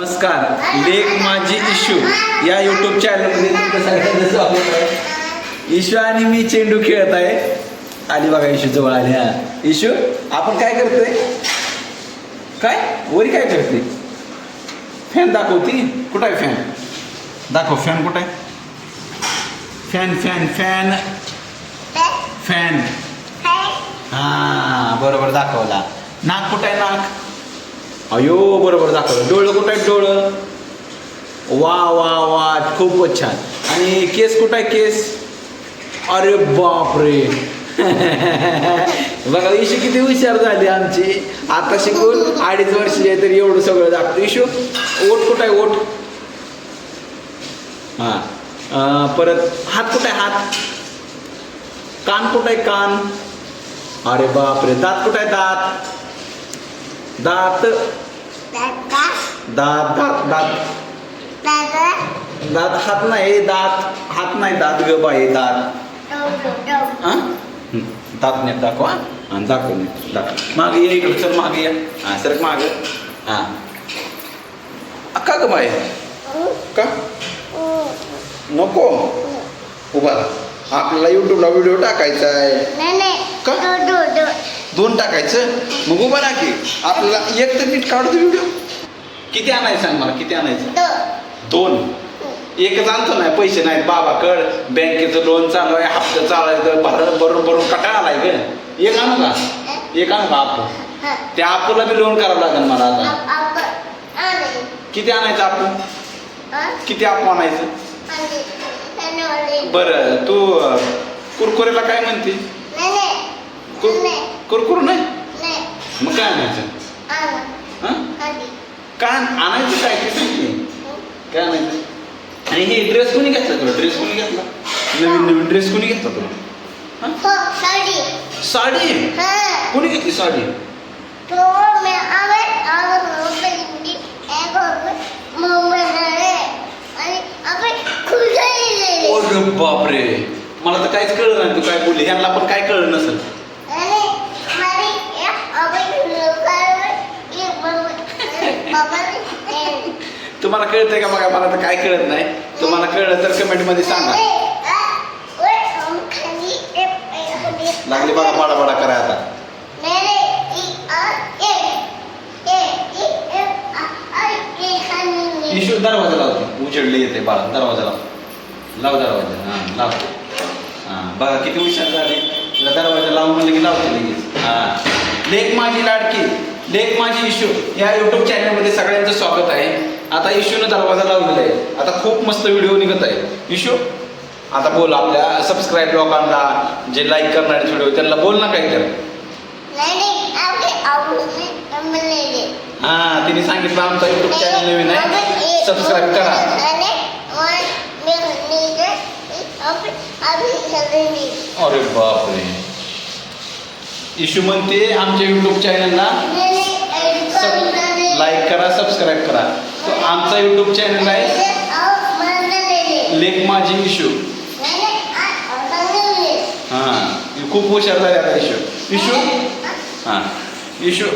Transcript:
नमस्कार. लेख माझी इशू. या युट्यूब चॅनलमध्ये तुमचं सगळ्यांचं स्वागत आहे. इशू आणि मी चेंडू खेळत आहे. आली बघा इशू जवळ आली. हा. इशू आपण काय करतोय? काय? वरी काय करते? फॅन दाखवती? कुठं आहे फॅन दाखव फॅन कुठं आहे? फॅन फॅन फॅन फॅन हा बरोबर दाखवला. नाक कुठं आहे नाक? अयो बरोबर दाखवलं. डोळं कुठं आहे? डोळं. वा वा वा खूपच छान. आणि केस कुठं आहे? केस? अरे बापरे. बघा इशू किती हुशार झाली आमची. आता शिकून अडीच वर्ष आहे तरी एवढं सगळं दाखवतो. इशू ओठ कुठं आहे? ओठ. हां. परत हात कुठं आहे? हात. कान कुठं आहे? कान. अरे बापरे. दात कुठं आहे? दात. दात. दात. दात दात दात. हात नाही दात. हात नाही दात ग बाई दात. हा? दात नीट दाखव हा. हा, दाखव नीट दाखव. मागे ये इकडं सर मागे या. हा सर मागे. हा. का ग बाई? का? नको? उभा. आपल्याला युट्यूबला व्हिडिओ टाकायचा आहे. टाकायचं मग उभा राहा की. आपल्याला एक तर नीट काढतो व्हिडिओ किती आणायचं सांग मला किती आणायचं? दोन. एकच आणतो नाही पैसे नाहीत. बाबाकड बँकेचं लोन चालू आहे हप्ता चालायचं भरण भरून भरून कटाळा आलाय ग. एक आणू का? एक आणू का आपू त्या आपूला बी लोन करावं लागेल मला आता. किती आणायचं आपू किती आपू आणायचं? बरं तू कुरकुरेला काय म्हणते? कुरकुर नाही? मग काय आणायचं? हां? काय आणायचं काय? ते सांग की. काय आणायचं? आणि हे ड्रेस कोणी घेतला तुला? ड्रेस कोणी घेतला? नवीन नवीन ड्रेस कोणी घेतला तुला? हां? साडी. कोणी घेतली साडी? बापरे. मला तर काहीच कळलं नाही. तू काय बोलली? ह्यांना पण काय कळलं नसेल. तुम्हाला कळतंय का बघा मला तर काय कळत नाही. तुम्हाला कळलं तर कमेंटमध्ये सांगा. लागली बघा बाडा बाडा करा आता. इशू दरवाजा लावते उजडले येते बाळा दरवाजा लाव. लाव दरवाजा. हां लाव. हां बघा किती हुशार झाले. तुला दरवाजा लावून म्हणलं की लावते लगेच. हां. लेख माझी लाडकी लेख माझी इशू. या यूट्यूब चॅनलमध्ये सगळ्यांचं स्वागत आहे. आता इशूनं दरवाजा लावलेला आहे. आता खूप मस्त व्हिडिओ निघत आहे. इशू आता बोल आपल्या सबस्क्राईब लोकांना जे लाईक करणारे व्हिडिओ त्यांना बोल ना काहीतरी. हां तिने सांगितलं आमचा यूट्यूब चॅनल नवीन आहे. सबस्क्राईब करा. अरे बापरे. इशू म्हणते आमच्या यूट्यूब चॅनलला लाईक करा सबस्क्राईब करा. तो आमचा यूट्यूब चॅनल आहे. लेख माझी इशू हां. खूप हुशार झाले आता इशू इशू हां. इशू